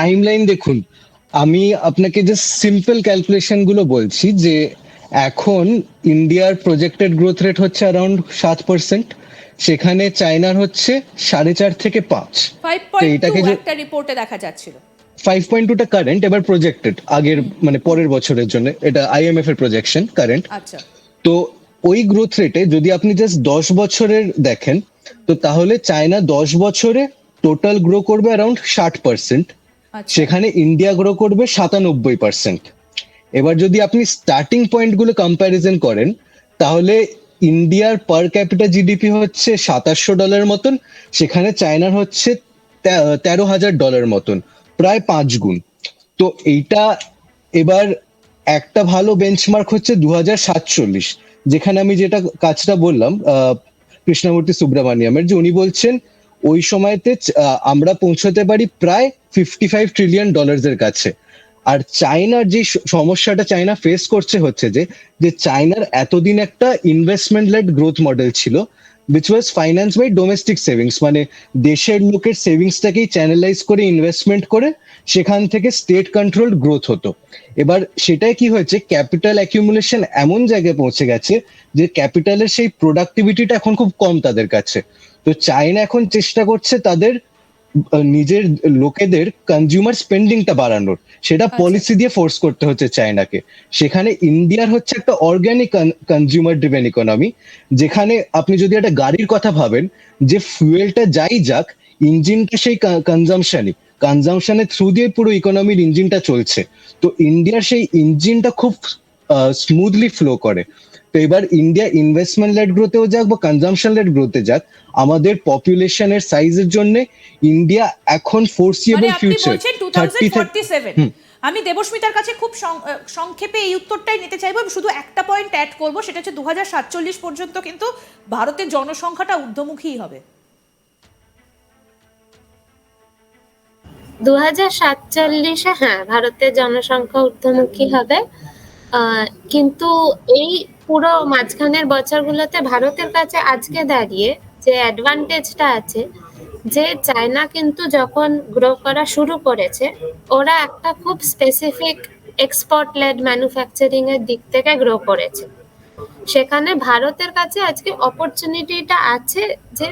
Time line দেখুন আমি আপনাকে জাস্ট সিম্পল ক্যালকুলেশনগুলো বলছি যে এখন ইন্ডিয়ার প্রজেক্টেড গ্রোথ রেট হচ্ছে অ্যারাউন্ড সাত পার্সেন্ট সেখানে চায়নার হচ্ছে সাড়ে চার থেকে পাঁচ। এটাকে যে- রিপোর্টে দেখা যাচ্ছিল। ফাইভ পয়েন্ট টুটা কারেন্ট এবার প্রজেক্টেড আগের মানে পরের বছরের জন্য এটা আইএমএফ এর প্রজেকশন কারেন্ট আচ্ছা। তো ওই গ্রোথ রেটে যদি আপনি জাস্ট দশ বছরের দেখেন তো তাহলে চায়না দশ বছরে টোটাল গ্রো করবে অ্যারাউন্ড ষাট পার্সেন্ট সেখানে ইন্ডিয়া গ্রো করবে সাতানব্বই পার্সেন্ট এবার যদি আপনি স্টার্টিং পয়েন্টগুলো কম্প্যারিজন করেন, তাহলে ইন্ডিয়ার পার ক্যাপিটা জিডিপি হচ্ছে সাতাশশো ডলার মতন, সেখানে চায়নার হচ্ছে তেরো হাজার ডলার মতন, প্রায় পাঁচ গুণ। তো এইটা এবার একটা ভালো বেঞ্চমার্ক হচ্ছে দু হাজার সাতচল্লিশ, যেখানে আমি যেটা কাজটা বললাম কৃষ্ণমূর্তি সুব্রমণিয়ামের, যে উনি বলছেন, ওই সময়তে আমরা পৌঁছতে পারি প্রায় ফিফটি ফাইভ ট্রিলিয়ন ডলার্স এর কাছে। আর চায়নার যে সমস্যাটা চায়না ফেস করছে হচ্ছে যে যে চায়নার এতদিন একটা ইনভেস্টমেন্ট লেড গ্রোথ মডেল ছিল which was finance by domestic savings মানে দেশের লোকের সেভিংসটাকেই চ্যানেলাইজ করে ইনভেস্টমেন্ট করে, সেখান থেকে স্টেট কন্ট্রোল গ্রোথ হতো। এবার সেটাই কি হয়েছে ক্যাপিটাল অ্যাকিউমুলেশন এমন জায়গায় পৌঁছে গেছে, যে ক্যাপিটালের সেই প্রোডাক্টিভিটিটা এখন খুব কম তাদের কাছে। তো চায়না এখন চেষ্টা করছে তাদের নিজের লোকেদের কনজিউমার স্পেন্ডিংটা বাড়ানোর। সেটা আচ্ছা। পলিসি দিয়ে ফোর্স করতে হচ্ছে চায়নাকে। সেখানে ইন্ডিয়ার হচ্ছে একটা অর্গানিক কনজিউমার ড্রিভেন ইকোনমি যেখানে আপনি যদি একটা গাড়ির কথা ভাবেন যে ফুয়েলটা যাই যাক ইঞ্জিনটা সেই কনজামশনই কনজামশনের থ্রু দিয়ে পুরো ইকোনমির ইঞ্জিনটা চলছে। তো ইন্ডিয়ার সেই ইঞ্জিনটা খুব স্মুথলি ফ্লো করে। তো এবার ইন্ডিয়া ইনভেস্টমেন্ট লেড গ্রোথেও যাক বা কনজামশন লেড গ্রোথে যাক আমাদের পপুলেশনের সাইজের জন্য ইন্ডিয়া এখন ফোর্সিয়েবল ফিউচার থার্টি আমি দেবস্মিতার কাছে খুব সংক্ষেপে এই উত্তরটাই নিতে চাইব আমি শুধু একটা পয়েন্ট অ্যাড করব সেটা হচ্ছে দু পর্যন্ত কিন্তু ভারতের জনসংখ্যাটা ঊর্ধ্বমুখী হবে। দু হাজার সাতচল্লিশে হ্যাঁ ভারতের জনসংখ্যা ঊর্ধ্বমুখী হবে। আহ, কিন্তু এই পুরো মাঝখানের বছরগুলোতে ভারতের কাছে আজকে দাঁড়িয়ে যে অ্যাডভান্টেজটা আছে, যে চায়না কিন্তু যখন গ্রো করা শুরু করেছে, ওরা একটা খুব স্পেসিফিক এক্সপোর্ট লেড ম্যানুফ্যাকচারিং এর দিক থেকে গ্রো করেছে। সেখানে ভারতের কাছে আজকে অপরচুনিটিটা আছে যে,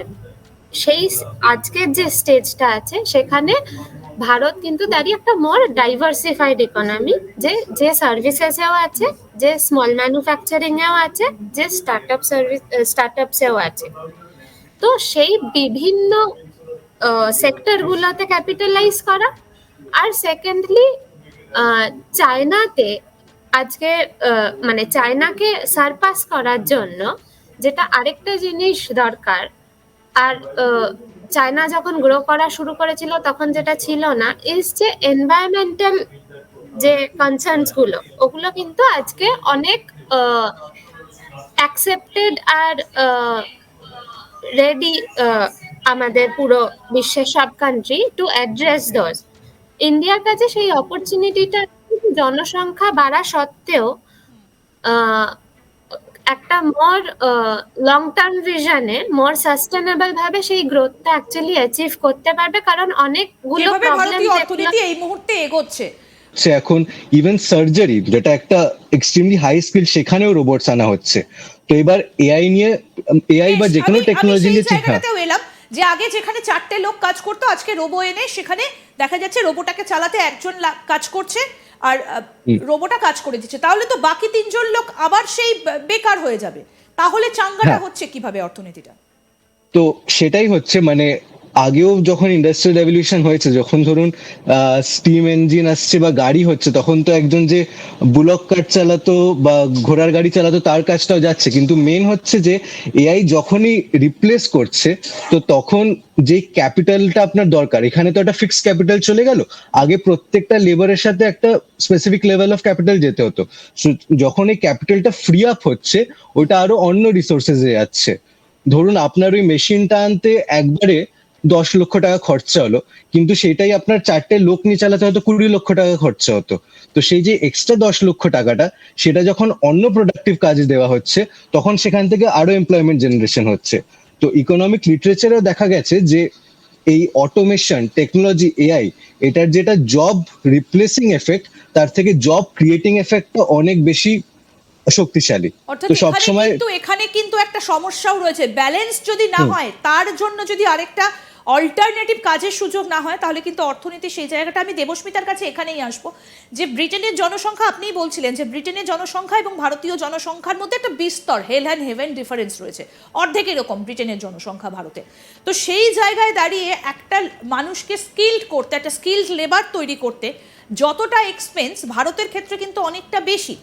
সেই আজকের যে স্টেজটা আছে, সেখানে ভারত কিন্তু দাঁড়িয়ে একটা মোর ডাইভার্সিফাইড ইকোনমি যে যে সার্ভিসেসেও আছে, যে স্মল ম্যানুফ্যাকচারিং এও আছে, যে স্টার্টআপ সার্ভিস স্টার্টআপসেও আছে। তো সেই বিভিন্ন সেক্টরগুলোতে ক্যাপিটালাইজ করা। আর সেকেন্ডলি চায়নাতে আজকে মানে চায়নাকে সারপাস করার জন্য যেটা আরেকটা জিনিস দরকার, আর চায়না যখন গ্রো করা শুরু করেছিল, তখন যেটা ছিল না ইজ যে এনভায়রনমেন্টাল যে কনসার্নসগুলো, ওগুলো কিন্তু আজকে অনেক অ্যাকসেপ্টেড আর রেডি আমাদের পুরো বিশ্বের সব কান্ট্রি টু অ্যাড্রেস দোজ ইন্ডিয়ার কাছে সেই অপরচুনিটিটা জনসংখ্যা বাড়া সত্ত্বেও একটা মোর লং টার্ম ভিশনে মোর সাস্টেনেবল ভাবে সেই গ্রোথটা অ্যাকচুয়ালি অ্যাচিভ করতে পারবে। কারণ অনেকগুলো প্রবলেম অর্থনীতি এই মুহূর্তে এগোচ্ছে। সে এখন ইভেন সার্জারি যেটা একটা এক্সট্রিমলি হাই স্কিল সেখানেও রোবটস আনা হচ্ছে। তো এবার এআই নিয়ে এআই বা যে কোনো টেকনোলজি নিয়ে এলাম যে আগে যেখানে চারটে লোক কাজ করতো আজকে রোবো এনে সেখানে দেখা যাচ্ছে রোবোটাকে চালাতে একজন কাজ করছে। আর রোবোটা কাজ করে দিচ্ছে। তাহলে তো বাকি তিনজন লোক আবার সেই বেকার হয়ে যাবে। তাহলে চাঙ্গাটা হ্যাঁ। হচ্ছে কীভাবে অর্থনীতিটা? তো সেটাই হচ্ছে মানে আগেও যখন ইন্ডাস্ট্রিয়াল রেভলিউশন হয়েছে, যখন ধরুন স্টিম ইঞ্জিন আসছে বা গাড়ি হচ্ছে, তখন তো একজন যে বুলক কার চালাতো বা ঘোড়ার গাড়ি চালাতো, তার কাজটাও যাচ্ছে। কিন্তু মেন হচ্ছে যে এআই যখনই রিপ্লেস করছে, তো তখন যে ক্যাপিটালটা আপনার দরকার, এখানে তো একটা ফিক্সড ক্যাপিটাল চলে গেল। আগে প্রত্যেকটা লেবারের সাথে একটা স্পেসিফিক লেভেল অফ ক্যাপিটাল যেতে হতো। যখন এই ক্যাপিটালটা ফ্রি আপ হচ্ছে, ওটা আরও অন্য রিসোর্সেসে যাচ্ছে। ধরুন, আপনার ওই মেশিনটা আনতে একবারে দশ লক্ষ টাকা খরচা হলো। কিন্তু সেটাই আপনার চারটে লোক নিয়ে চালাতে হয়তো কুড়ি লক্ষ টাকা খরচা হতো। তো সেই যে এক্সট্রা দশ লক্ষ টাকাটা সেটা যখন অন্য প্রোডাক্টিভ কাজে দেওয়া হচ্ছে তখন সেখান থেকে আরও এমপ্লয়মেন্ট জেনারেশন হচ্ছে। তো ইকোনমিক লিটারেচারেও দেখা গেছে যে এই অটোমেশন টেকনোলজি এআই এটার যেটা জব রিপ্লেসিং এফেক্ট তার থেকে জব ক্রিয়েটিং এফেক্টটা অনেক বেশি শক্তিশালী। অর্থাৎ তো এখানে সবসময় কিন্তু এখানে কিন্তু একটা সমস্যাও রয়েছে। ব্যালেন্স যদি না হয় তার জন্য যদি আরেকটা অল্টারনেটিভ কাজের সুযোগ না হয়, তাহলে কিন্তু অর্থনীতি সেই জায়গাটা আমি দেবস্মিতার কাছে এখানেই আসব। যে ব্রিটেনের জনসংখ্যা, আপনিই বলছিলেন যে ব্রিটেনের জনসংখ্যা এবং ভারতীয় জনসংখ্যার মধ্যে একটা বিস্তর হেল অ্যান্ড হেভেন ডিফারেন্স রয়েছে। অর্ধেক এরকম ব্রিটেনের জনসংখ্যা ভারতে। তো সেই জায়গায় দাঁড়িয়ে একটা মানুষকে স্কিল্ড করতে, একটা স্কিল্ড লেবার তৈরি করতে যতটা এক্সপেন্স ভারতের ক্ষেত্রে কিন্তু অনেকটা বেশি।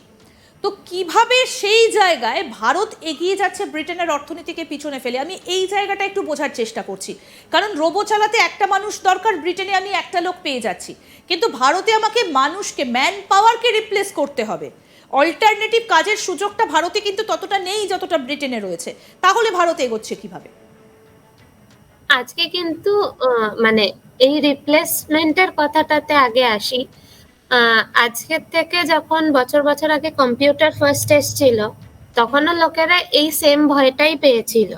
তো কীভাবে সেই জায়গায় ভারত এগিয়ে যাচ্ছে ব্রিটেনের অর্থনীতিকে পিছনে ফেলে? আমি এই জায়গাটা একটু বোঝার চেষ্টা করছি। কারণ রোবো চালাতে একটা মানুষ দরকার, ব্রিটেনে আমি একটা লোক পেয়ে যাচ্ছি। কিন্তু ভারতে আমাকে মানুষকে ম্যান পাওয়ারকে রিপ্লেস করতে হবে। অল্টারনেটিভ কাজের সুযোগটা ভারতে কিন্তু ততটা নেই যতটা ব্রিটেনে রয়েছে। তাহলে ভারত এগোচ্ছে কীভাবে? আজকে কিন্তু মানে এই রিপ্লেসমেন্টের কথাটাতে আগে আসি। আজকের থেকে যখন বছর বছর আগে কম্পিউটার ফার্স্ট এসেছিল তখনও লোকেরা এই সেম ভয়টাই পেয়েছিল।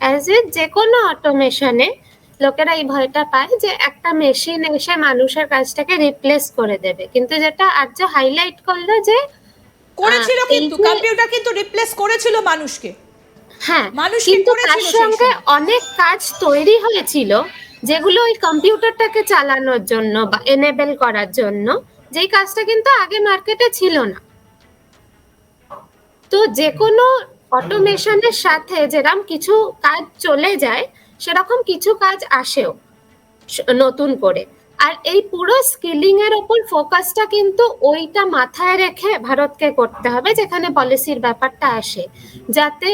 অ্যাজ এ যে কোনো অটোমেশনে লোকেরা এই ভয়টা পায় যে একটা মেশিন এসে মানুষের কাজটাকে রিপ্লেস করে দেবে। কিন্তু যেটা আর্য হাইলাইট করল যে করেছিল কিন্তু কম্পিউটার কিন্তু রিপ্লেস করেছিল মানুষকে। হ্যাঁ মানুষ কিন্তু তার সঙ্গে অনেক কাজ তৈরি হয়েছিল যেগুলো ওই কম্পিউটারটাকে চালানোর জন্য বা এনেবেল করার জন্য। যেই কাজটা কিন্তু আগে মার্কেটে ছিল না। তো যে কোনো অটোমেশনের সাথে যেরকম কিছু কাজ চলে যায়, সেরকম কিছু কাজ আসেও নতুন করে। আর এই পুরো স্কিলিং এর ওপর ফোকাসটা কিন্তু ওইটা মাথায় রেখে ভারতকে করতে হবে, যেখানে পলিসির ব্যাপারটা আসে। যাতে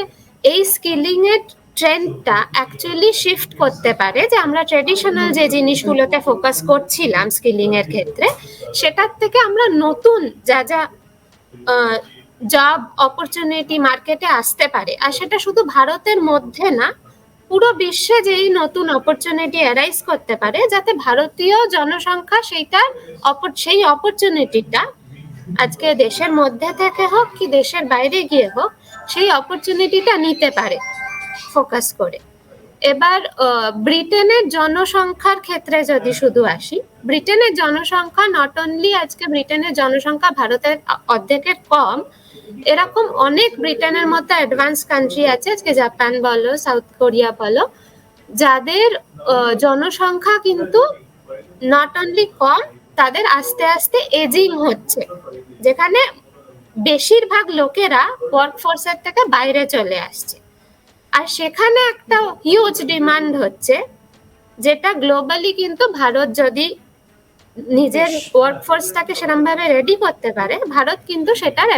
এই স্কিলিং এর ট্রেন্ডটা অ্যাকচুয়ালি শিফট করতে পারে, যে আমরা ট্রেডিশনাল যে জিনিসগুলোতে ফোকাস করছিলাম স্কিলিং এর ক্ষেত্রে, সেটার থেকে আমরা নতুন যা যা জব অপরচুনিটি মার্কেটে আসতে পারে। আর সেটা শুধু ভারতের মধ্যে না, পুরো বিশ্বে যেই নতুন অপরচুনিটি অ্যারাইজ করতে পারে, যাতে ভারতীয় জনসংখ্যা সেইটার অপর- সেই অপরচুনিটিটা আজকে দেশের মধ্যে থেকে হোক কি দেশের বাইরে গিয়ে হোক, সেই অপরচুনিটিটা নিতে পারে। ফোকাস করে। এবার ব্রিটেনের জনসংখ্যার ক্ষেত্রে যদি শুধু আসি, ব্রিটেনের জনসংখ্যা নট অনলি আজকে ব্রিটেনের জনসংখ্যা ভারতের অর্ধেকের কম, এরকম অনেক ব্রিটেনের মতো অ্যাডভান্স কান্ট্রি আছে, আজকে জাপান বলো সাউথ কোরিয়া বলো, যাদের জনসংখ্যা কিন্তু নট অনলি কম, তাদের আস্তে আস্তে এজিং হচ্ছে। যেখানে বেশিরভাগ লোকেরা ওয়ার্ক ফোর্সের থেকে বাইরে চলে আসছে। আর সেখানে একটা হিউজ ডিমান্ড হচ্ছে যেটা গ্লোবালি কিন্তু ভারত যদি নিজের ওয়ার্কফোর্সটাকে সেরকম ভাবে রেডি করতে পারে ভারত কিন্তু সেটার